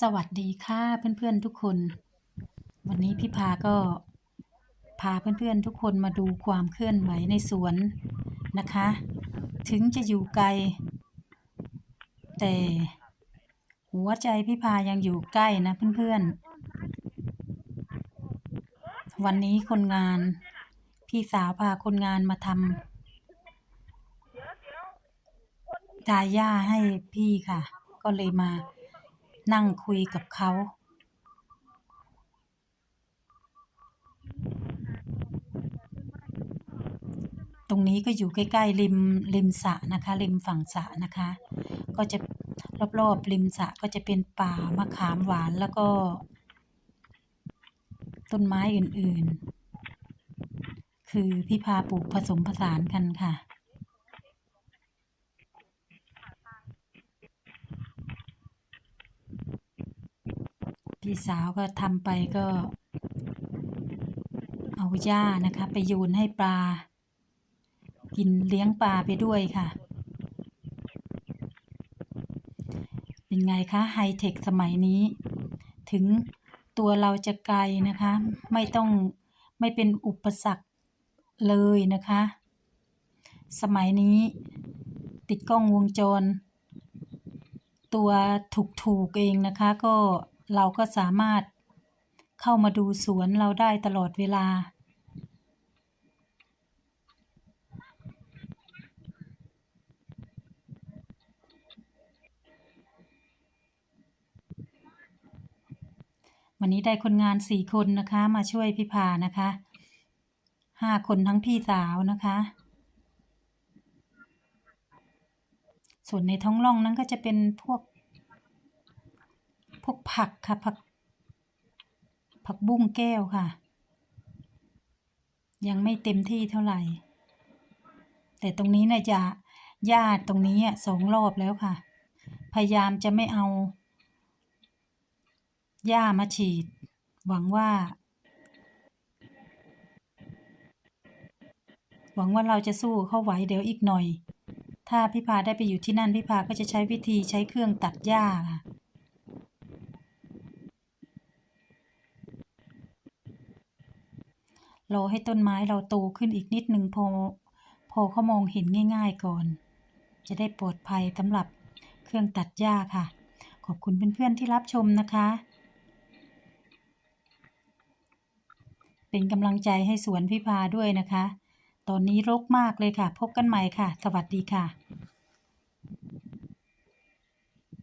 สวัสดีค่ะเพื่อนๆทุกคน วันนี้พี่พาก็พาเพื่อนๆทุกคนมาดูความเคลื่อนไหวในสวนนะคะ ถึงจะอยู่ไกล แต่หัวใจพี่พายังอยู่ใกล้นะเพื่อนๆ วันนี้คนงาน พี่สาวพาคนงานมาทำดาย่าให้พี่ค่ะ ก็เลยมา นั่งคุยกับเขา ตรงนี้ก็อยู่ใกล้ๆริมริมสระนะคะ ริมฝั่งสระนะคะ ก็จะรอบๆริมสระก็จะเป็นป่ามะขามหวานแล้วก็ ต้นไม้อื่นๆ คือพี่พาปลูกผสมผสานกันค่ะ พี่สาวก็ทำไปก็ เอาหญ้านะคะ ไปโยนให้ปลา กินเลี้ยงปลาไปด้วยค่ะ เป็นไงคะไฮเทคสมัยนี้ ถึงตัวเราจะไกลนะคะ ไม่ต้องไม่เป็นอุปสรรคเลยนะคะ สมัยนี้ติดกล้องวงจร ตัวถูกๆเองนะคะก็ เราก็สามารถเข้ามาดูสวนเราได้ตลอดเวลา วันนี้ได้คนงานสี่คนนะคะมาช่วยพี่พานะคะห้าคนทั้งพี่สาวนะคะ ส่วนในท้องร่องนั้นก็จะเป็นพวกพวก ผักค่ะผัก ผักบุ้งแก้วค่ะ ยังไม่เต็มที่เท่าไหร่ แต่ตรงนี้นะจะญาตรงนี้อะสองรอบแล้วค่ะ พยายามจะไม่เอาหญ้ามาฉีด หวังว่า หวังว่าเราจะสู้เข้าไหวเดี๋ยวอีกหน่อย ถ้าพี่พาได้ไปอยู่ที่นั่นพี่พาก็จะใช้วิธีใช้เครื่องตัดหญ้าค่ะ รอให้ต้นไม้เราโตขึ้นอีกนิดหนึ่งพอ พอเขามองเห็นง่ายๆก่อน จะได้ปลอดภัยสำหรับเครื่องตัดหญ้าค่ะ ขอบคุณเพื่อนๆที่รับชมนะคะ เป็นกำลังใจให้สวนพิพาด้วยนะคะ ตอนนี้รกมากเลยค่ะ พบกันใหม่ค่ะ สวัสดีค่ะ